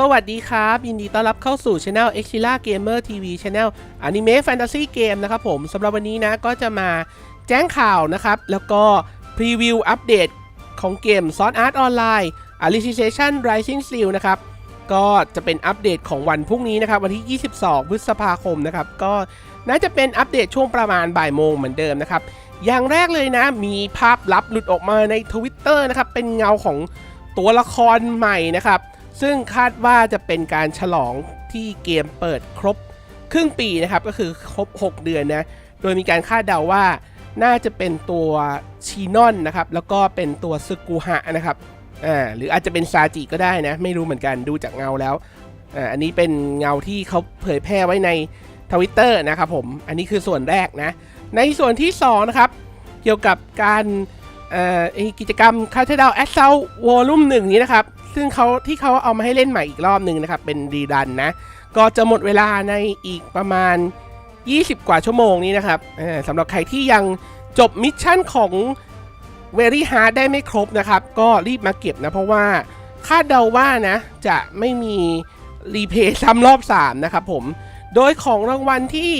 สวัสดีครับ ยินดีต้อนรับเข้าสู่ Channel e x i l a Gamer TV Channel Anime Fantasy Game นะครับผมสำหรับวันนี้นะก็จะมาแจ้งข่าวนะครับ แล้วก็พรีวิวอัปเดตของเกม Sword Art Online Alicization Rising Steel นะครับ ก็จะเป็นอัปเดตของวันพรุ่งนี้นะครับ วันที่ 22 พฤษภาคมนะครับ ก็น่าจะเป็นอัปเดตช่วงประมาณบ่ายโมงเหมือนเดิมนะครับ อย่างแรกเลยนะ มีภาพลับหลุดออกมาใน Twitter นะครับ เป็นเงาของตัวละครใหม่นะครับ ซึ่งคาดว่าจะเป็นการฉลองที่เกมเปิดครบครึ่งปีนะครับ ก็คือครบ 6 เดือนนะ โดยมีการคาดเดาว่าน่าจะเป็นตัวชีนอนนะครับ แล้วก็เป็นตัวซึกุฮะนะครับอ่าหรืออาจจะเป็นซาจิก็ได้นะ ไม่รู้เหมือนกันดูจากเงาแล้วอ่าอันนี้เป็นเงาที่เขาเผยแพร่ไว้ในทวิตเตอร์นะครับผม อันนี้คือส่วนแรกนะ ในส่วนที่ 2 นะครับ เกี่ยวกับการอ่อกิจกรรมคาเทดาวแอสเซลวอลุ่มหนึ่งนี้นะครับ ซึ่งเขาที่เขาเอามาให้เล่นใหม่อีกรอบหนึ่งนะครับ เป็นรีดันนะ ก็จะหมดเวลาในอีกประมาณ 20 กว่าชั่วโมงนี้นะครับสำหรับใครที่ยังจบมิชชั่นของ Very Hard ได้ไม่ครบนะครับ ก็รีบมาเก็บนะ เพราะว่าคาดเดาว่านะ จะไม่มีรีเพย์ซ้ำรอบ 3 นะครับผม โดยของรางวัลที่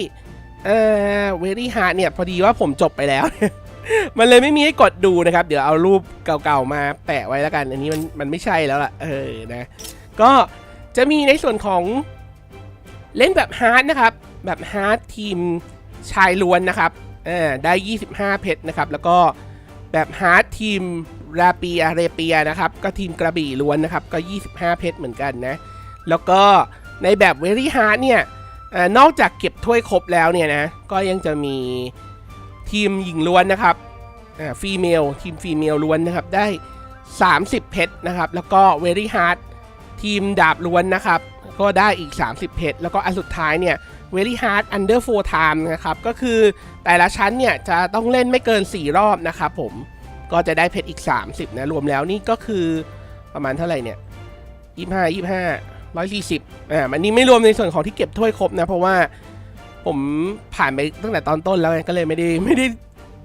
เอ่อ Very Hard เนี่ย พอดีว่าผมจบไปแล้ว มันเลยไม่มีให้กดดูนะครับ เดี๋ยวเอารูปเก่าๆมาแปะไว้แล้วกัน อันนี้มันมันไม่ใช่แล้วล่ะ เออนะ ก็จะมีในส่วนของเล่นแบบฮาร์ดนะครับ แบบฮาร์ดทีมชายล้วนนะครับเออได้ 25 เพชรนะครับ แล้วก็แบบฮาร์ดทีมราปียเรเปียนะครับ ก็ทีมกระบี่ล้วนนะครับ ก็ 25 เพชรเหมือนกันนะ แล้วก็ในแบบเวรี่ฮาร์ดเนี่ยออนอกจากเก็บถ้วยครบแล้วเนี่ยนะ ก็ยังจะมี ทีมหญิงล้วนนะครับอ่าฟีเมลทีมฟีเมลล้วนนะครับได้ 30 เพชรนะครับ แล้วก็เวรี่ฮาร์ดทีมดาบล้วนนะครับ ก็ได้อีก 30 เพชรแล้วก็อันสุดท้ายเนี่ย Very Hard Under 4 Time นะครับก็คือแต่ละชั้นเนี่ยจะต้องเล่นไม่เกิน 4 รอบนะครับผมก็จะได้เพชรอีก 30 นะ รวมแล้วนี่ก็คือประมาณเท่าไหร่เนี่ย25 25 140อ่ามันนี้ไม่รวมในส่วนของที่เก็บถ้วยครบนะ เพราะว่า ผมผ่านไปตั้งแต่ตอนต้นแล้วก็เลยไม่ได้ไม่ได้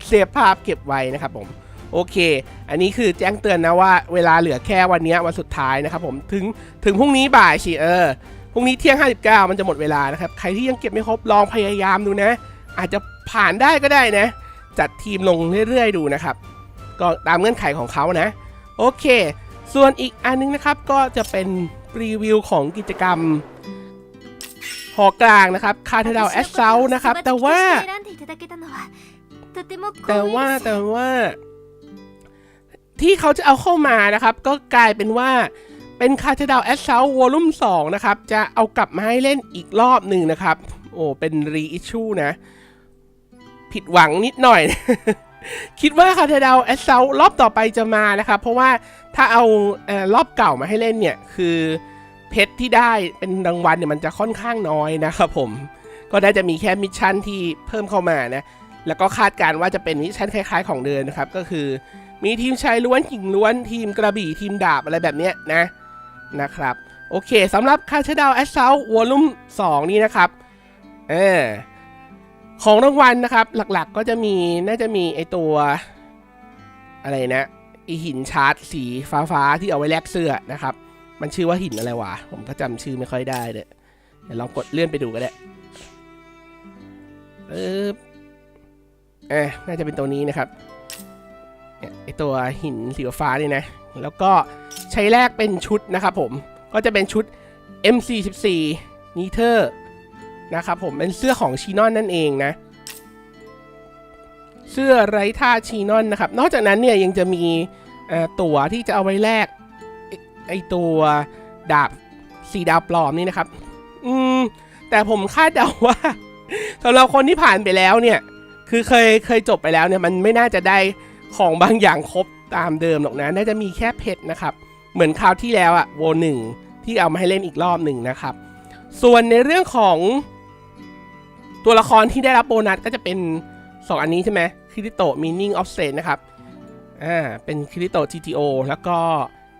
เซฟภาพเก็บไว้นะครับผมโอเค อันนี้คือแจ้งเตือนนะว่าเวลาเหลือแค่วันนี้วันสุดท้ายนะครับผมถึงถึงพรุ่งนี้บ่ายสิเออพรุ่งนี้เที่ยง 59 มันจะหมดเวลานะครับ ใครที่ยังเก็บไม่ครบลองพยายามดูนะ อาจจะผ่านได้ก็ได้นะ จัดทีมลงเรื่อยๆดูนะครับ ก็ตามเงื่อนไขของเขานะ โอเค ส่วนอีกอันนึงนะครับก็จะเป็นรีวิวของกิจกรรม อกลางนะครับคาเทดาวแอสเซลนะครับ แต่ว่า แต่ว่าแต่ว่า ที่เขาจะเอาเข้ามานะครับ ก็กลายเป็นว่าเป็นคาเทดาวแอสเซลวอลุ่ม2นะครับ จะเอากลับมาให้เล่นอีกรอบหนึ่งนะครับ โอ้เป็นรีอิชชูนะ ผิดหวังนิดหน่อย คิดว่าคาเทดาวแอสเซลรอบต่อไปจะมานะครับ เพราะว่าถ้าเอาเออรอบเก่ามาให้เล่นเนี่ย คือ เพชรที่ได้เป็นรางวัลเนี่ยมันจะค่อนข้างน้อยนะครับผม ก็น่าจะมีแค่มิชชั่นที่เพิ่มเข้ามานะ แล้วก็คาดการณ์ว่าจะเป็นมิชชั่นคล้ายๆ ของเดิมนนะครับ ก็คือมีทีมชายล้วนหญิงล้วนทีมกระบี่ทีมดาบอะไรแบบเนี้ยนะนะครับ โอเคสำหรับคาเชดาวแอสเซลวอลุ่ม2 นี่นะครับเออของรางวัลนะครับ หลักๆก็จะมีน่าจะมีไอตัว อะไรนะไอหินชาร์จสีฟ้าๆที่เอาไว้แลกเสื้อนะครับ มันชื่อว่าหินอะไรวะ ผมก็จำชื่อไม่ค่อยได้เลยเดี๋ยวลองกดเลื่อนไปดูก็ได้เออเอ๊ะน่าจะเป็นตัวนี้นะครับเนี่ยไอตัวหินสีฟ้านี่นะ แล้วก็ใช้แลกเป็นชุดนะครับผม ก็จะเป็นชุด M44 นีเทอร์นะครับผม เป็นเสื้อของชีนอนนั่นเองนะ เสื้อไร้ท่าชีนอนนะครับ นอกจากนั้นเนี่ยยังจะมีเอ่อตั๋วที่จะเอาไว้แลก ไอตัวดาบสีดาวปลอมนี่นะครับ อืม แต่ผมคาดเดาว่าสำหรับคนที่ผ่านไปแล้วเนี่ย คือเคยเคยจบไปแล้วเนี่ยมันไม่น่าจะได้ของบางอย่างครบตามเดิมหรอกนะ น่าจะมีแค่เพชรนะครับ เหมือนคราวที่แล้วอะโวหนึ่งที่เอามาให้เล่นอีกรอบหนึ่งนะครับ ส่วนในเรื่องของ ตัวละครที่ได้รับโบนัสก็จะเป็น 2 อันนี้ใช่ไหมคิริโตมีนิ่งออฟเซนนะครับ อ่า เป็นคิริโต GTO แล้วก็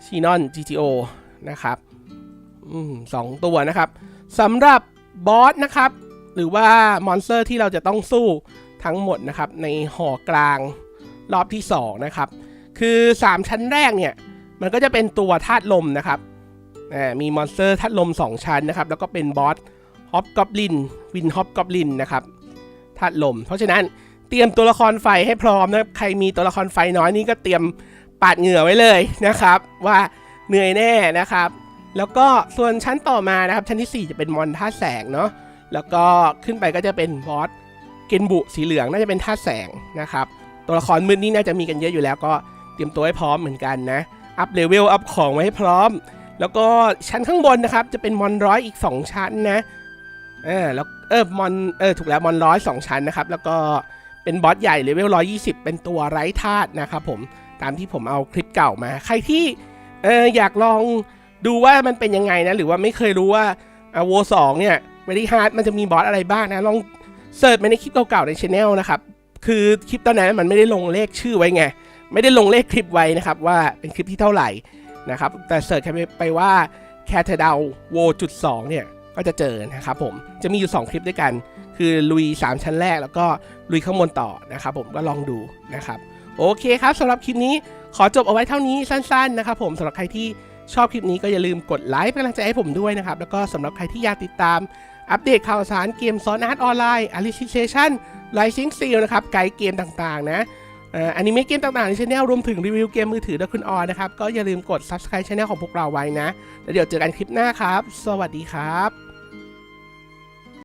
ชีนอน GTO นะครับอสองตัวนะครับสำหรับบอสนะครับ หรือว่ามอนสเตอร์ที่เราจะต้องสู้ทั้งหมดนะครับ ในหอกลางรอบที่ 2 นะครับ คือ 3 ชั้นแรกเนี่ย มันก็จะเป็นตัวธาตุลมนะครับมีมอนสเตอร์ทัดลม 2 ชั้นนะครับ แล้วก็เป็นบอสฮอปกอบลินวินฮอปกอบลินนะครับทัดลม เพราะฉะนั้นเตรียมตัวละครไฟให้พร้อมนะครับใครมีตัวละครไฟน้อยนี่ก็เตรียม ปาดเหงื่อไว้เลยนะครับ ว่าเหนื่อยแน่นะครับ แล้วก็ส่วนชั้นต่อมานะครับ ชั้นทีสี่ 4 จะเป็นมอนท่าแสงเนาะแล้วก็ขึ้นไปก็จะเป็นบอสเกนบุสีเหลืองน่าจะเป็นท่าแสงนะครับ ตัวละครมืดนี่น่าจะมีกันเยอะอยู่แล้วก็เตรียมตัวให้พร้อมเหมือนกันนะอัพเลเวลอัพของไว้ให้พร้อม แล้วก็ชั้นข้างบนนะครับ จะเป็นมอนร้อยอีก 2 ชั้นนะเออแล้วเออมอนเออถูกแล้วมอนร้อยสองชั้นนะครับ แล้วก็เป็นบอสใหญ่เลเวล120เป็นตัวไร้ธาตุนะครับผม ตามที่ผมเอาคลิปเก่ามา ใครที่เอออยากลองดูว่ามันเป็นยังไงนะ หรือว่าไม่เคยรู้ว่าอาโวสองเนี่ยเวลี่ฮาร์ดมันจะมีบอสอะไรบ้างนะ ลองเสิร์ชไปในคลิปเก่าๆในช anel นะครับ คือคลิปตอนนั้นมันไม่ได้ลงเลขชื่อไว้ไง ไม่ได้ลงเลขคลิปไว้นะครับ ว่าเป็นคลิปที่เท่าไหร่นะครับ แต่เสิร์ชไปไปว่าแคทเดาโวจุดสองเนี่ยก็จะเจอนะครับผม จะมีอยู่ 2 คลิปด้วยกัน คือลุย 3 ชั้นแรกแล้วก็ลุยข้างบนต่อนะครับผมก็ลองดูนะครับ โอเคครับสำหรับคลิปนี้ขอจบเอาไว้เท่านี้สั้น ๆ นะครับผมสำหรับใครที่ชอบคลิปนี้ก็อย่าลืมกดไลค์เป็นกำลังใจให้ผมด้วยนะครับ แล้วก็สำหรับใครที่อยากติดตามอัปเดตข่าวสารเกมซอนอาร์ตออนไลน์อาริชิเซชันไลซิงซีลนะครับไกด์เกมต่างๆ นะอนิเมะเกมต่างๆในช anel รวมถึงรีวิวเกมมือถือโดยคุณออนะครับ ก็อย่าลืมกด subscribe channel ของพวกเราไว้นะ แล้วเดี๋ยวเจอกันคลิปหน้าครับ สวัสดีครับ